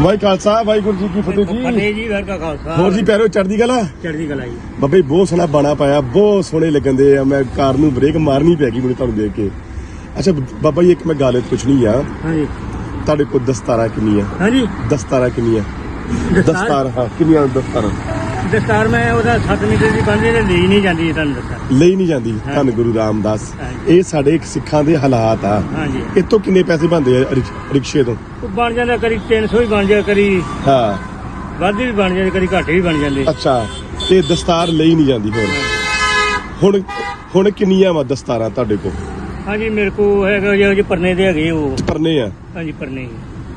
ਵਾਹਿ ਖਾਲਸਾ ਵਾਹਿਗੁਰੂ ਜੀ ਕੀ ਫਤਿਹ ਜੀ। ਫਤਿਹ ਜੀ ਵਰ ਕਾ ਖਾਲਸਾ। ਹੋਰ ਜੀ ਪੈਰੋ ਚੜਦੀ ਗਲਾ ਚੜ੍ਹਦੀ ਕਲਾ ਜੀ। ਬੱਬੇ ਬਹੁਤ ਸੋਹਣਾ ਬਾਣਾ ਪਾਇਆ ਬਹੁਤ ਸੋਹਣੇ ਲੱਗਣਦੇ ਆ। ਮੈਂ ਕਾਰ ਨੂੰ ਬ੍ਰੇਕ ਮਾਰਨੀ ਪੈ ਗਈ ਮੈਨੂੰ ਤੁਹਾਨੂੰ ਦੇਖ ਕੇ। ਅੱਛਾ ਬਾਬਾ ਜੀ ਇੱਕ ਮੈਂ ਗੱਲ ਪੁੱਛਣੀ ਆ। ਹਾਂਜੀ। ਤੁਹਾਡੇ ਕੋਲ ਦਸਤਾਰਾਂ ਕਿੰਨੀਆਂ? ਹਾਂਜੀ। ਦਸਤਾਰਾਂ ਕਿੰਨੀਆਂ? ਦਸਤਾਰ ਹਾਂ ਕਿੰਨੀਆਂ ਦਸਤਾਰਾਂ? ਦਸਤਾਰ ਮੈਂ ਉਹਦਾ 7 ਮੀਟਰ ਦੀ ਬੰਦੇ ਤੇ ਲਈ ਨਹੀਂ ਜਾਂਦੀ ਤੁਹਾਨੂੰ ਦੱਸਾਂ। ਲਈ ਨਹੀਂ ਜਾਂਦੀ ਧੰਨ ਗੁਰੂ ਰਾਮਦਾਸ। ਹਾਂਜੀ। ਇਹ ਸਾਡੇ ਇੱਕ ਸਿੱਖਾਂ ਦੇ ਹਾਲਾਤ ਆ। ਹਾਂਜੀ। ਇਤੋਂ ਕਿੰਨੇ ਪੈਸੇ ਬਣਦੇ ਆ ਰਿਕ- ਰਿਕਸ਼ੇ ਤੋਂ? ਉਹ ਬਣ ਜਾਂਦਾ ਕਰੀ 300 ਵੀ ਬਣ ਜਾ ਕਰੀ। ਹਾਂ। ਵੱਧ ਵੀ ਬਣ ਜਾਂਦੇ ਕਰੀ ਘੱਟ ਵੀ ਬਣ ਜਾਂਦੇ। ਅੱਛਾ। ਤੇ ਦਸਤਾਰ ਲਈ ਨਹੀਂ ਜਾਂਦੀ ਹੋਰ? ਹੁਣ ਹੁਣ ਕਿੰਨੀਆਂ ਵਾ ਦਸਤਾਰਾਂ ਤੁਹਾਡੇ ਕੋਲ? ਹਾਂਜੀ ਮੇਰੇ ਕੋ ਹੈਗਾ ਜੇ ਪਰਨੇ ਦੇ ਹੈਗੇ ਉਹ। ਪਰਨੇ ਆ? ਹਾਂਜੀ ਪਰਨੇ।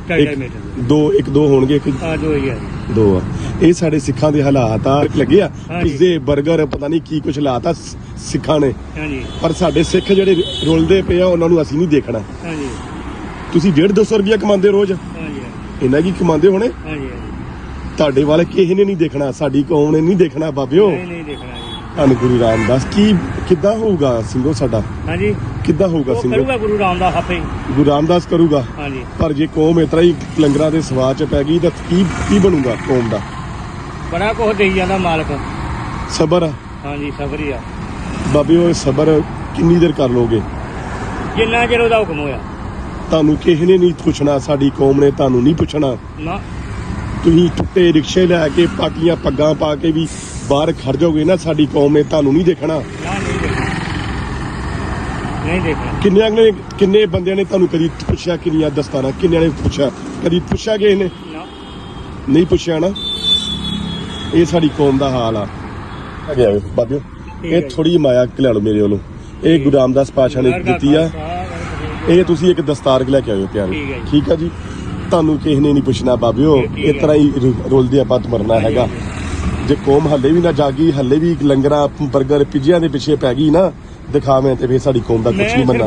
2.5 ਇੱਕ ਮੀਟਰ ਦੇ ਦੋ ਇੱਕ ਦੋ ਹੋਣਗੇ ਇੱਕ ਆ ਦੋ ਹੀ ਆ ਦੋ ਆ। ਇਹ ਸਾਡੇ ਸਿੱਖਾਂ ਦੇ ਹਾਲਾਤ ਆ ਲੱਗੇ ਆ। ਹਾਂਜੀ। ਪਿਜ਼ੇ 버ਗਰ ਪਤਾ ਨਹੀਂ ਕੀ ਕੁਝ ਲਾਤਾ ਸਿੱਖਾਂ ਨੇ। ਹਾਂਜੀ ਪਰ ਸਾਡੇ ਸਿੱਖ ਜਿਹੜੇ ਰੁਲਦੇ ਪਏ ਆ ਉਹਨਾਂ ਨੂੰ ਅਸੀਂ ਨਹੀਂ ਦੇਖਣਾ। ਹਾਂਜੀ ਤੁਸੀਂ 1.5 200 ਰੁਪਇਆ ਕਮਾਉਂਦੇ ਰੋਜ਼। ਹਾਂਜੀ ਇੰਨਾ ਕੀ ਕਮਾਉਂਦੇ ਹੋਣੇ? ਹਾਂਜੀ ਤੁਹਾਡੇ ਵਾਲੇ ਕਿਸੇ ਨੇ ਨਹੀਂ ਦੇਖਣਾ ਸਾਡੀ ਕੌਮ ਨੇ ਨਹੀਂ ਦੇਖਣਾ ਬਾਬਿਓ। ਨਹੀਂ ਨਹੀਂ ਦੇਖਣਾ ਜੀ। ਧੰਨ ਗੁਰੂ ਰਾਮਦਾਸ ਕੀ ਕਿੱਦਾਂ ਹੋਊਗਾ ਸਿੰਘੋ ਸਾਡਾ? ਹਾਂਜੀ। ਕਿੱਦਾਂ ਹੋਊਗਾ ਉਹ ਸਿੰਘੋ? ਕਰੂਗਾ ਗੁਰੂ ਰਾਮਦਾਸ ਆਪੇ ਗੁਰੂ ਰਾਮਦਾਸ ਕਰੂਗਾ? ਹਾਂਜੀ। ਪਰ ਜੇ ਕੌਮ ਇਤਰਾ ਹੀ ਲੰਗਰਾਂ ਦੇ ਸਵਾਦ ਚ ਪੈ ਗਈ ਤਾਂ ਕੀ ਕੀ ਬਣੂਗਾ ਕੌਮ ਦਾ? ਬੜਾ ਕੁਝ ਦੇਈ ਜਾਂਦਾ ਮਾਲਕ। ਸਬਰ ਹਾਂਜੀ ਸਬਰ ਹੀ ਆ। ਬਾਬਿਓ ਇਹ ਸਬਰ ਕਿੰਨੀ ਦੇਰ ਕਰ ਲੋਗੇ? ਜਿੰਨਾ ਚਿਰ ਉਹਦਾ ਹੁਕਮ ਹੋਇਆ। ਤੁਹਾਨੂੰ ਕਿਸੇ ਨੇ ਨਹੀਂ ਪੁੱਛਣਾ ਸਾਡੀ ਕੌਮ ਨੇ ਤੁਹਾਨੂੰ ਨਹੀਂ ਪੁੱਛਣਾ। ਨਾ। ਤੁਸੀਂ ਟੁੱਟੇ ਰਿਕਸ਼ੇ ਲੈ ਕੇ ਪਾਟੀਆਂ ਪੱਗਾਂ ਪਾ ਕੇ ਵੀ ਬਾਹਰ ਖੜ ਜਾਓਗੇ ਨਾ ਸਾਡੀ ਕੌਮ ਨੇ ਤੁਹਾਨੂੰ ਨਹੀਂ ਦੇਖਣਾ। ਨਹੀਂ ਦੇਖਣਾ। ਨਹੀਂ ਦੇਖਣਾ। ਕਿੰਨਿਆਂ ਨੇ ਕਿੰਨੇ ਬੰਦਿਆਂ ਨੇ ਤੁਹਾਨੂੰ ਕਦੀ ਪੁੱਛਿਆ ਕਿੰਨੀਆਂ ਦਸਤਾਰਾਂ ਕਿੰਨਿਆਂ ਨੇ ਪੁੱਛਿਆ? ਕਦੀ ਪੁੱਛਿਆ ਕਿਸੇ ਨੇ? ਨਹੀਂ ਪੁੱਛਿਆ ਨਾ। ਇਹ ਸਾਡੀ ਕੌਮ ਦਾ ਹਾਲ ਆ। ਅੱਗੇ ਆਓ ਬਾਬਿਓ। ਇਹ। ਥੋੜੀ ਮਾਇਆ ਲੈ ਲਓ ਮੇਰੇ ਵੱਲੋਂ। ਇਹ ਗੁਰੂ ਰਾਮਦਾਸ ਪਾਸ਼ਾ ਨੇ ਦਿੱਤੀ ਆ। ਇਹ ਤੁਸੀਂ ਇੱਕ ਦਸਤਾਰ ਲੈ ਕੇ ਆਇਓ ਪਿਆਰੇ ਠੀਕ ਆ ਜੀ। ਤੁਹਾਨੂੰ ਕਿਸੇ ਨੇ ਨਹੀਂ ਪੁੱਛਣਾ ਬਾਬਿਓ। ਇਸ ਤਰ੍ਹਾਂ ਹੀ ਰੁਲਦੇ ਆਪਾਂ ਮਰਨਾ ਹੈਗਾ। ਜੇ ਕੌਮ ਹੱਲੇ ਵੀ ਨਾ ਜਾਗੀ ਹੱਲੇ ਵੀ ਲੰਗਰਾਂ 버ਗਰ ਪਿੱਜਿਆਂ ਦੇ ਪਿੱਛੇ ਪੈ ਗਈ ਨਾ ਦਿਖਾਵੇਂ ਤੇ ਫੇਰ ਸਾਡੀ ਕੌਮ ਦਾ ਕੁਝ ਨਹੀਂ ਬਣਨਾ